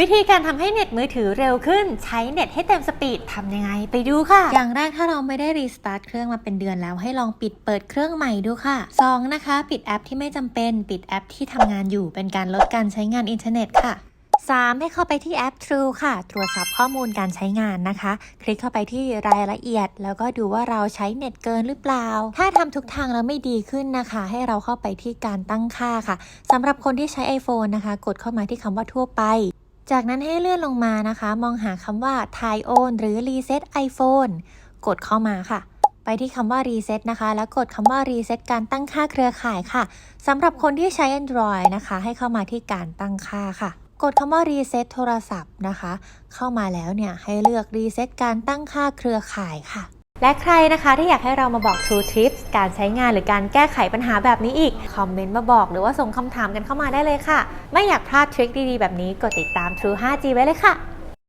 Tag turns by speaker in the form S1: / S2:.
S1: วิธีการทำให้เน็ตมือถือเร็วขึ้น ใช้เน็ตให้เต็มสปีดทำยังไงไปดูค่ะ อย่างแรกถ้าเราไม่ได้รีสตาร์ทเครื่องมาเป็นเดือนแล้วให้ลองปิดเปิดเครื่องใหม่ดูค่ะ 2. นะคะ ปิดแอปที่ไม่จำเป็น ปิดแอปที่ทำงานอยู่เป็นการลดการใช้งานอินเทอร์เน็ตค่ะ 3. ให้เข้าไปที่แอป True ค่ะ ตรวจสอบข้อมูลการใช้งานนะคะ คลิกเข้าไปที่รายละเอียด แล้วก็ดูว่าเราใช้เน็ตเกินหรือเปล่า ถ้าทำทุกทางแล้วไม่ดีขึ้นนะคะ ให้เราเข้าไปที่การตั้งค่าค่ะสำหรับคนที่ใช้ iPhone นะคะ กดเข้ามาที่คำว่าทั่วไป จากนั้นให้เลื่อนลงมานะคะ มองหาคำว่า Try On หรือ Reset iPhone กดเข้ามาค่ะ ไปที่คำว่า Reset นะคะ แล้วกดคำว่า Reset การตั้งค่าเครือข่ายค่ะสำหรับคนที่ใช้ Android นะคะ ให้เข้ามาที่การตั้งค่าค่ะ กดคำว่า Reset โทรศัพท์นะคะ เข้ามาแล้วเนี่ยให้เลือก Reset การตั้งค่าเครือข่ายค่ะ และใครนะคะที่อยากให้เรามาบอก True Tips การใช้งานหรือการแก้ไขปัญหาแบบนี้อีก คอมเมนต์มาบอกหรือว่าส่งคำถามกันเข้ามาได้เลยค่ะ ไม่อยากพลาดทริคดีๆ แบบนี้กดติดตาม True 5G ไว้เลยค่ะ